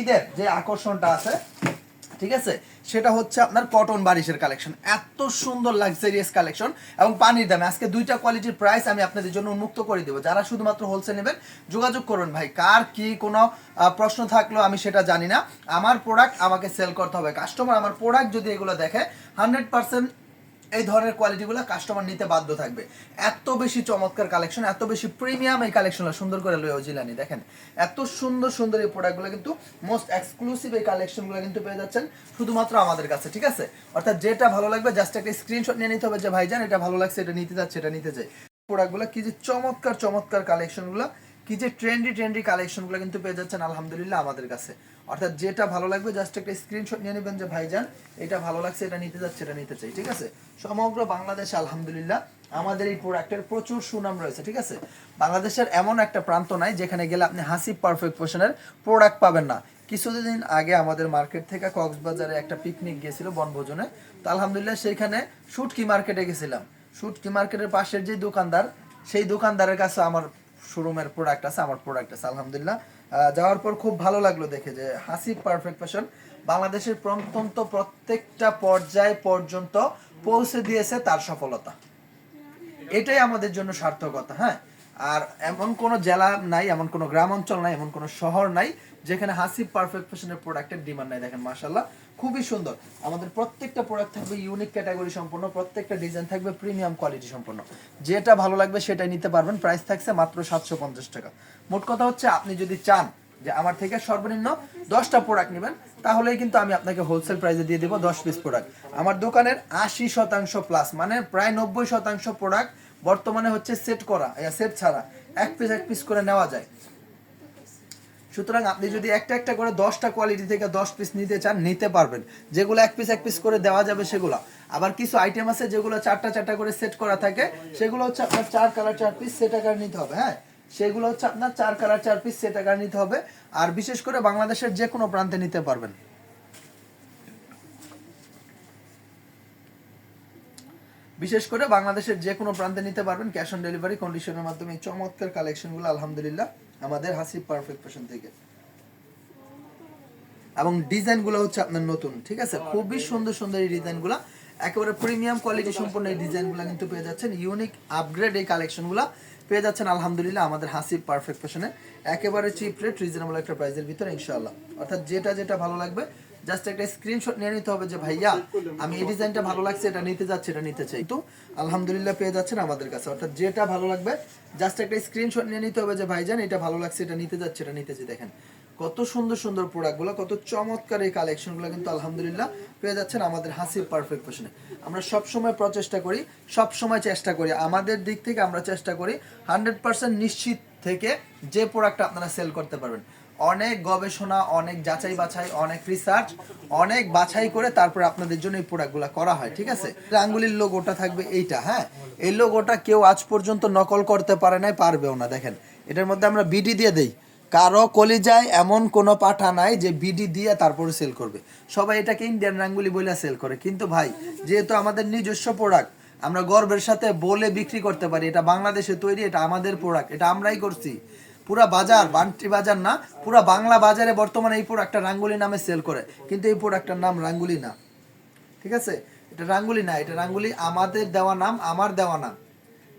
ঈদের যে আকর্ষণটা আছে, ঠিক আছে? সেটা হচ্ছে আপনার কটন বারিশের কালেকশন এত সুন্দর লাক্সারিয়াস কালেকশন এবং পানির দামে। আজকে দুইটা কোয়ালিটির প্রাইস আমি আপনাদের জন্য উন্মুক্ত করে দেবো। যারা শুধুমাত্র হোলসেল নেবেন, যোগাযোগ করুন ভাই। কার কি কোনো প্রশ্ন থাকল আমি সেটা জানি না। আমার প্রোডাক্ট আমাকে সেল করতে হবে। কাস্টমার আমার প্রোডাক্ট যদি এগুলো দেখে হান্ড্রেড পার্সেন্ট এই ধরনের কোয়ালিটিগুলো কাস্টমার নিতে বাধ্য থাকবে। এত বেশি চমৎকার কালেকশন এত বেশি প্রিমিয়াম এই কালেকশনগুলো সুন্দর করে লয়ে জিলানি, দেখেন। এত সুন্দর সুন্দর এই প্রোডাক্টগুলো কিন্তু মোস্ট এক্সক্লুসিভ এই কালেকশনগুলো কিন্তু পেয়ে যাচ্ছেন শুধুমাত্র আমাদের কাছে, ঠিক আছে? অর্থাৎ যেটা ভালো লাগবে জাস্ট একটা স্ক্রিনশট নিয়ে নিতে হবে যে, ভাইজান, এটা ভালো লাগছে, এটা নিতে যাচ্ছে, এটা নিতে চাই প্রোডাক্টগুলো কি যে চমৎকার চমৎকার কালেকশনগুলো কি যে ট্রেন্ডি ট্রেন্ডি কালেকশনগুলো কিন্তু পেয়ে যাচ্ছেন, আলহামদুলিল্লাহ, আমাদের কাছে। অর্থাৎ যেটা ভালো লাগবে জাস্ট একটা স্ক্রিনশট নিয়ে নেবেন যে, ভাইজান, এটা ভালো লাগছে, এটা নিতে যাচ্ছে, এটা নিতে চাই। ঠিক আছে? সমগ্র বাংলাদেশে, আলহামদুলিল্লাহ, আমাদের এই প্রোডাক্টের প্রচুর সুনাম রয়েছে, ঠিক আছে? বাংলাদেশের এমন একটা প্রান্ত নাই, যেখানে গেলে আপনি হাসি পারফেক্ট পোশনের প্রোডাক্ট পাবেন না। কিছুদিন আগে আমাদের মার্কেট থেকে কক্সবাজারে একটা পিকনিক গিয়েছিল বনভোজনে। তো আলহামদুলিল্লাহ সেইখানে শুটকি মার্কেটে গেছিলাম। শুটকি মার্কেটের পাশের যে দোকানদার, সেই দোকানদারের কাছে আমার শোরুমের প্রোডাক্ট আছে, আমার প্রোডাক্ট আছে, আলহামদুলিল্লাহ। যাওয়ার পর খুব ভালো লাগল দেখে যে হাসি পারফেক্ট ফ্যাশন বাংলাদেশের প্রত্যন্ত প্রত্যেকটা পর্যায় পর্যন্ত পৌঁছে দিয়েছে তার সফলতা। এটাই আমাদের জন্য সার্থকতা হ্যাঁ? আর এমন কোনো জেলা নাই, এমন কোনো গ্রাম অঞ্চল নাই, এমন কোনো শহর নাই, যেখানে হাসি পারফেক্ট ফ্যাশনের প্রোডাক্টের ডিমান্ড নাই, দেখেন মাশাল্লাহ খুবই সুন্দর। আমাদের প্রত্যেকটা প্রোডাক্ট থাকবে ইউনিক ক্যাটাগরি সম্পন্ন, প্রত্যেকটা ডিজাইন থাকবে প্রিমিয়াম কোয়ালিটি সম্পন্ন। যেটা ভালো লাগবে সেটাই নিতে পারবেন প্রাইস থাকছে মাত্র সাতশো পঞ্চাশ টাকা। মোট কথা হচ্ছে, আপনি যদি চান যে আমার থেকে সর্বনিম্ন দশটা প্রোডাক্ট নেবেন, তাহলেই কিন্তু আমি আপনাকে হোলসেল প্রাইসে দিয়ে দেবো দশ পিস প্রোডাক্ট আমার দোকানের আশি শতাংশ প্লাস মানে প্রায় নব্বই শতাংশ প্রোডাক্ট বর্তমানে হচ্ছে সেট করা সেট ছাড়া এক পিস এক পিস করে নেওয়া যায়। সুতরাং আপনি যদি একটা একটা করে দশটা কোয়ালিটি থেকে দশ পিস নিতে চান, নিতে পারবেন। যেগুলো এক পিস এক পিস করে দেওয়া যাবে সেগুলো। আবার কিছু আইটেম আছে যেগুলো চারটা চারটা করে সেট করা থাকে, সেগুলো হচ্ছে আপনার চার কালার চার পিস সেট আকার নিতে হবে হ্যাঁ? সেগুলো হচ্ছে আপনার চার কালার চার পিস সেট আকার নিতে হবে। আর বিশেষ করে বাংলাদেশের যে কোনো প্রান্তে নিতে পারবেন। বিশেষ করে বাংলাদেশের যে কোনো প্রান্তে নিতে পারবেন ক্যাশ অন ডেলিভারি কন্ডিশনের মাধ্যমে এই চমৎকার কালেকশনগুলো আলহামদুলিল্লাহ, আমাদের হাসিব পারফেক্ট ফ্যাশন থেকে। এবং ডিজাইনগুলো হচ্ছে আপনার নতুন, ঠিক আছে? খুবই সুন্দর সুন্দর এই ডিজাইনগুলো একেবারে প্রিমিয়াম কোয়ালিটি সম্পন্ন এই ডিজাইনগুলো কিন্তু পেয়ে যাচ্ছেন। ইউনিক আপগ্রেড এই কালেকশনগুলো পেয়ে যাচ্ছেন, আলহামদুলিল্লাহ, আমাদের হাসিব পারফেক্ট ফ্যাশনে একেবারে চিপ রেট রিজনেবল একটা প্রাইসের ভিতরে, ইনশাআল্লাহ। অর্থাৎ যেটা যেটা ভালো লাগবে জাস্ট একটা স্ক্রিনশট নিয়ে নিতে হবে যে, ভাইয়া, আমি এই ডিজাইনটা ভালো লাগছে, এটা নিতে যাচ্ছি, এটা নিতে চাই। তো আলহামদুলিল্লাহ পেয়ে যাচ্ছেন আমাদের কাছে। অর্থাৎ যেটা ভালো লাগবে জাস্ট একটা স্ক্রিনশট নিয়ে নিতে হবে যে, ভাইজান, এটা ভালো লাগছে, এটা নিতে যাচ্ছে, এটা নিতে চাই। দেখেন, কত সুন্দর সুন্দর প্রোডাক্টগুলো কত চমৎকার এই কালেকশনগুলো কিন্তু আলহামদুলিল্লাহ পেয়ে যাচ্ছেন আমাদের হাসির পারফেক্ট ফ্যাশনে আমরা সব সময় প্রচেষ্টা করি সব সময় চেষ্টা করি, আমাদের দিক থেকে আমরা চেষ্টা করি হান্ড্রেড পার্সেন্ট নিশ্চিত থেকে যে প্রোডাক্ট আপনারা সেল করতে পারবেন। অনেক গবেষণা, অনেক যাচাই বাছাই, অনেক রিসার্চ অনেক বাছাই করে তারপরে আপনাদের জন্য এই প্রোডাক্টগুলো করা হয়, ঠিক আছে? আঙ্গুলির লোগোটা থাকবে এইটা হ্যাঁ? এই লোগোটা কেউ আজ পর্যন্ত নকল করতে পারে নাই, পারবেও না, দেখেন। এটার মধ্যে আমরা বিডি দিয়ে দেই। কারও কলিজায় এমন কোনো পাঠা নাই যে বিডি দিয়ে তারপরে সেল করবে। সবাই এটাকে ইন্ডিয়ান রাঙ্গুলি বলে সেল করে। কিন্তু ভাই, যেহেতু আমাদের নিজস্ব প্রোডাক্ট আমরা গর্বের সাথে বলে বিক্রি করতে পারি, এটা বাংলাদেশে তৈরি, এটা আমাদের প্রোডাক্ট এটা আমরাই করছি। পুরা বাজার, বান্টি বাজার না, পুরা বাংলা বাজারে বর্তমানে এই প্রোডাক্টটা রাঙ্গুলি নামে সেল করে। কিন্তু এই প্রোডাক্টটার নাম রাঙ্গুলি না। ঠিক আছে? এটা রাঙ্গুলি না, এটা রাঙ্গুলি আমাদের দেওয়া নাম, আমার দেওয়া নাম।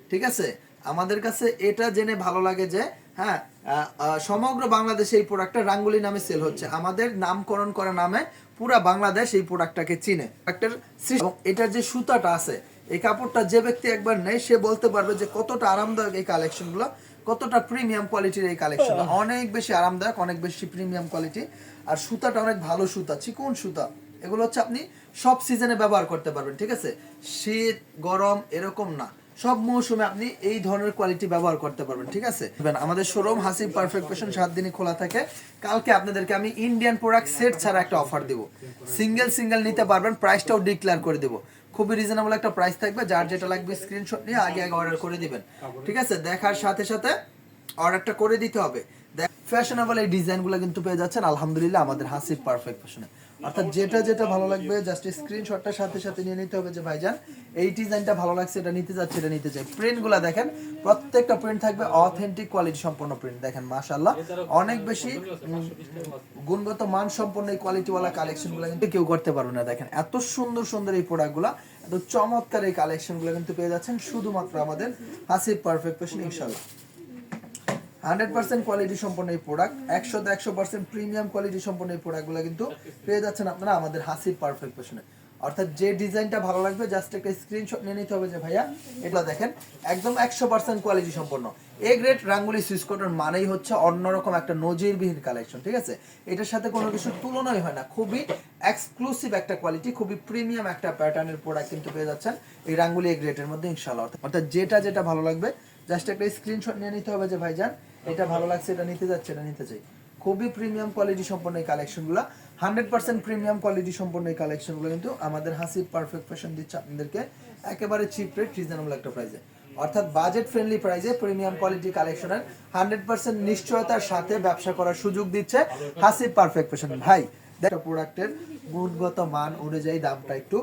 ঠিক আছে? আমাদের কাছে এটা জেনে ভালো লাগে যে হ্যাঁ সমগ্র বাংলাদেশে এই প্রোডাক্টটা রাঙ্গুলি নামে সেল হচ্ছে। আমাদের নামকরণ করা নামে পুরা বাংলাদেশ এই প্রোডাক্টটাকে চিনে। এটার যে সুতাটা আছে এই কাপড়টা যে ব্যক্তি একবার নেয় সে বলতে পারবে যে কতটা আরামদায়ক এই কালেকশনগুলো কতটা প্রিমিয়াম কোয়ালিটির এই কালেকশন অনেক বেশি আরামদায়ক অনেক বেশি প্রিমিয়াম কোয়ালিটি আর সুতাটা অনেক ভালো সুতা চিকন সুতা। এগুলো হচ্ছে আপনি সব সিজনে ব্যবহার করতে পারবেন ঠিক আছে? শীত গরম এরকম না। সব মৌসুমে আপনি এই ধরনের কোয়ালিটি ব্যবহার করতে পারবেন ঠিক আছে? আমাদের শোরুম হাসি পারফেক্ট ফ্যাশন সাত দিনই খোলা থাকে। কালকে আপনাদেরকে আমি ইন্ডিয়ান প্রোডাক্ট সেট ছাড়া একটা অফার দিব। সিঙ্গেল সিঙ্গেল নিতে পারবেন প্রাইসটাও ডিক্লেয়ার করে দেবো। খুবই রিজনেবল একটা প্রাইস থাকবে যার যেটা লাগবে স্ক্রিনশট নিয়ে আগে আগে অর্ডার করে দিবেন। ঠিক আছে? দেখার সাথে সাথে অর্ডারটা করে দিতে হবে। ফ্যাশনেবল এই ডিজাইনগুলো কিন্তু পেয়ে যাচ্ছেন আলহামদুলিল্লাহ আমাদের হাসির পারফেক্ট ফ্যাশনে অর্থাৎ যেটা যেটা ভালো লাগবে জাস্ট স্ক্রিনশটটা সাথে সাথে নিয়ে নিতে হবে যে ভাইজান, এই ডিজাইনটা ভালো লাগছে, এটা নিতে যাচ্ছে, এটা নিতে চাই। প্রিন্টগুলো দেখেন, প্রত্যেকটা প্রিন্ট থাকবে অথেন্টিক কোয়ালিটি সম্পন্ন প্রিন্ট দেখেন, মাশাআল্লাহ। অনেক বেশি গুণগত মান সম্পন্ন এই কোয়ালিটিওয়ালা কালেকশনগুলো কিন্তু কেউ করতে পারবে না, দেখেন। এত সুন্দর সুন্দর এই প্রোডাক্টগুলো এত চমৎকার এই কালেকশনগুলো কিন্তু পেয়ে যাচ্ছেন, শুধুমাত্র আমাদের হাসিব পারফেক্ট ফ্যাশন ইনশাআল্লাহ। হান্ড্রেড পার্সেন্ট কোয়ালিটি সম্পন্ন এই প্রোডাক্ট, একশো একশো পার্সেন্ট প্রিমিয়াম কোয়ালিটি সম্পন্ন এই প্রোডাক্টগুলো কিন্তু পেয়ে যাচ্ছেন আপনারা আমাদের হাসিব পারফেক্ট পেশনে অর্থাৎ যে ডিজাইনটা ভালো লাগবে জাস্ট একটা স্ক্রিনশট নিয়ে নিতে হবে যে ভাইয়া, এটা দেখেন, একদম একশো পার্সেন্ট কোয়ালিটি সম্পন্ন। এ গ্রেড রাঙ্গুলি সুইচ মানেই হচ্ছে অন্যরকম একটা নজিরবিহীন কালেকশন ঠিক আছে? এটার সাথে কোনো কিছুর তুলনাই হয় না। খুবই এক্সক্লুসিভ একটা কোয়ালিটি খুবই প্রিমিয়াম একটা প্যাটার্নের প্রোডাক্ট কিন্তু পেয়ে যাচ্ছেন এই রাঙ্গুলি এ গ্রেডের মধ্যে ইনশাল্লাহ অর্থাৎ যেটা যেটা ভালো লাগবে জাস্ট একটা স্ক্রিনশট নিয়ে নিতে হবে যে ভাইজান এটা ভালো লাগছে, এটা নিতে যাচ্ছে, এটা নিতে চাই। খুবই প্রিমিয়াম কোয়ালিটি সম্পন্ন এই কালেকশনগুলো হান্ড্রেড পার্সেন্ট প্রিমিয়াম কোয়ালিটি সম্পন্ন এই কালেকশনগুলো কিন্তু আমাদের হাসিব পারফেক্ট ফ্যাশন দিচ্ছে আপনাদেরকে। একেবারে চিপ রেট রিজনেবল একটা প্রাইসে অর্থাৎ বাজেট ফ্রেন্ডলি প্রাইসে প্রিমিয়াম কোয়ালিটি কালেকশনের হান্ড্রেড পার্সেন্ট নিশ্চয়তার সাথে ব্যবসা করার সুযোগ দিচ্ছে হাসিব পারফেক্ট ফ্যাশন ভাই একটা প্রোডাক্টের গুণগত মান অনুযায়ী দামটা একটু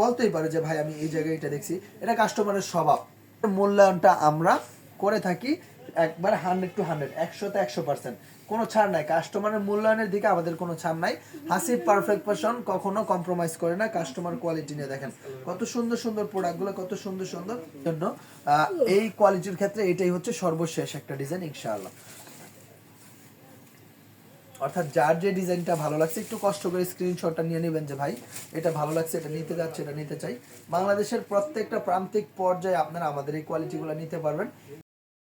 বলতেই পারে যে ভাই আমি এই জায়গায় এটা দেখছি, এটা কাস্টমারের স্বভাব। মূল্যায়নটা আমরা করে থাকি। একবার হান্ড্রেড টু হান্ড্রেড একশোতে একশো পার্সেন্ট কোনো ছাড় নাই। কাস্টমারের মূল্যায়নের দিকে আমাদের কোনো ছাড় নাই। হাসিব পারফেক্ট পার্সন কখনো কম্প্রোমাইজ করে না কাস্টমার কোয়ালিটি নিয়ে। দেখেন, কত সুন্দর সুন্দর প্রোডাক্টগুলো কত সুন্দর সুন্দর জন্য এই কোয়ালিটির ক্ষেত্রে এটাই হচ্ছে সর্বশেষ একটা ডিজাইন ইনশাআল্লাহ। অর্থাৎ যার যে ডিজাইনটা ভালো লাগছে, একটু কষ্ট করে স্ক্রিনশটটা নিয়ে নেবেন যে, ভাই, এটা ভালো লাগছে, এটা নিতে যাচ্ছে, এটা নিতে চাই। বাংলাদেশের প্রত্যেকটা প্রান্তিক পর্যায়ে আপনারা আমাদের এই কোয়ালিটিগুলো নিতে পারবেন।